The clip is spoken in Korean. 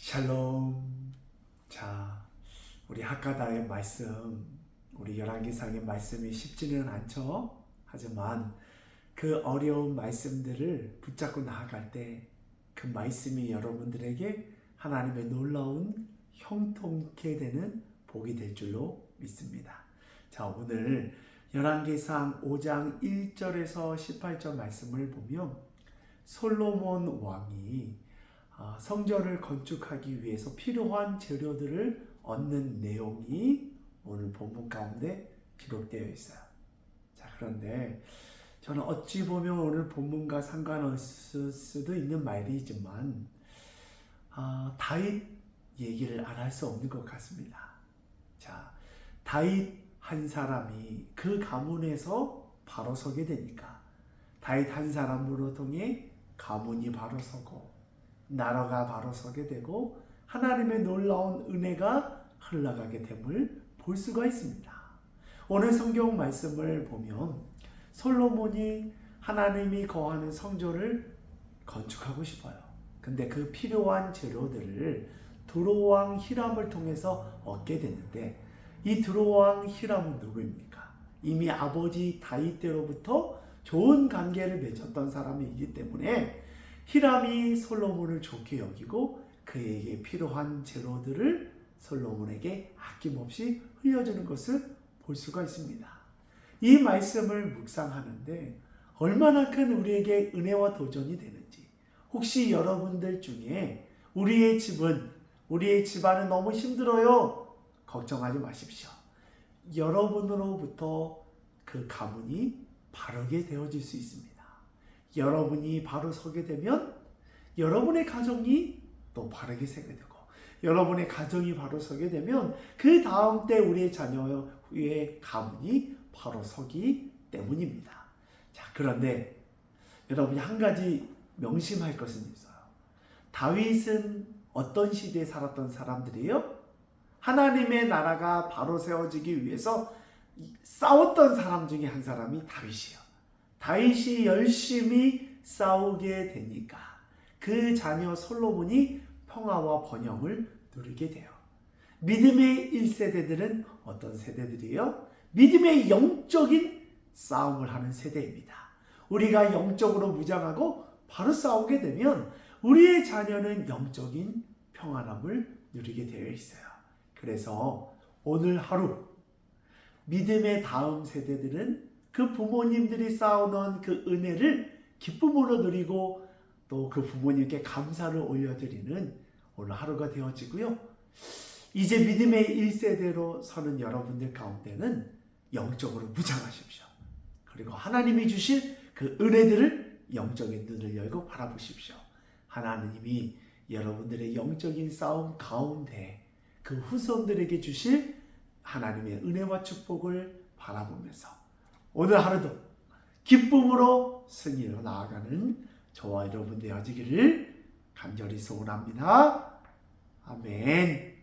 샬롬. 자, 우리 학가다의 말씀, 우리 열왕기상의 말씀이 쉽지는 않죠. 하지만 그 어려운 말씀들을 붙잡고 나아갈 때 그 말씀이 여러분들에게 하나님의 놀라운 형통케 되는 복이 될 줄로 믿습니다. 자, 오늘 열왕기상 5장 1절에서 18절 말씀을 보면 솔로몬 왕이 아, 성전을 건축하기 위해서 필요한 재료들을 얻는 내용이 오늘 본문 가운데 기록되어 있어요. 자, 그런데 저는 어찌 보면 오늘 본문과 상관없을 수도 있는 말이지만 아, 다윗 얘기를 안 할 수 없는 것 같습니다. 자, 다윗 한 사람이 그 가문에서 바로 서게 되니까 다윗 한 사람으로 통해 가문이 바로 서고 나라가 바로 서게 되고 하나님의 놀라운 은혜가 흘러가게 됨을 볼 수가 있습니다. 오늘 성경 말씀을 보면 솔로몬이 하나님이 거하는 성전을 건축하고 싶어요. 근데 그 필요한 재료들을 두로왕 히람을 통해서 얻게 되는데 이 두로왕 히람은 누구입니까? 이미 아버지 다윗 때로부터 좋은 관계를 맺었던 사람이기 때문에 히람이 솔로몬을 좋게 여기고 그에게 필요한 재료들을 솔로몬에게 아낌없이 흘려주는 것을 볼 수가 있습니다. 이 말씀을 묵상하는데 얼마나 큰 우리에게 은혜와 도전이 되는지 혹시 여러분들 중에 우리의 집은 우리의 집안은 너무 힘들어요. 걱정하지 마십시오. 여러분으로부터 그 가문이 바르게 되어질 수 있습니다. 여러분이 바로 서게 되면 여러분의 가정이 또 바르게 서게 되고 여러분의 가정이 바로 서게 되면 그 다음 때 우리의 자녀의 가문이 바로 서기 때문입니다. 자, 그런데 여러분이 한 가지 명심할 것은 있어요. 다윗은 어떤 시대에 살았던 사람들이에요? 하나님의 나라가 바로 세워지기 위해서 싸웠던 사람 중에 한 사람이 다윗이요. 다윗이 열심히 싸우게 되니까 그 자녀 솔로몬이 평화와 번영을 누리게 돼요. 믿음의 1세대들은 어떤 세대들이에요? 믿음의 영적인 싸움을 하는 세대입니다. 우리가 영적으로 무장하고 바로 싸우게 되면 우리의 자녀는 영적인 평안함을 누리게 되어 있어요. 그래서 오늘 하루 믿음의 다음 세대들은 그 부모님들이 쌓아놓은 그 은혜를 기쁨으로 누리고 또 그 부모님께 감사를 올려드리는 오늘 하루가 되어지고요. 이제 믿음의 1세대로 서는 여러분들 가운데는 영적으로 무장하십시오. 그리고 하나님이 주실 그 은혜들을 영적인 눈을 열고 바라보십시오. 하나님이 여러분들의 영적인 싸움 가운데 그 후손들에게 주실 하나님의 은혜와 축복을 바라보면서 오늘 하루도 기쁨으로 승리로 나아가는 저와 여러분 되어지기를 간절히 소원합니다. 아멘.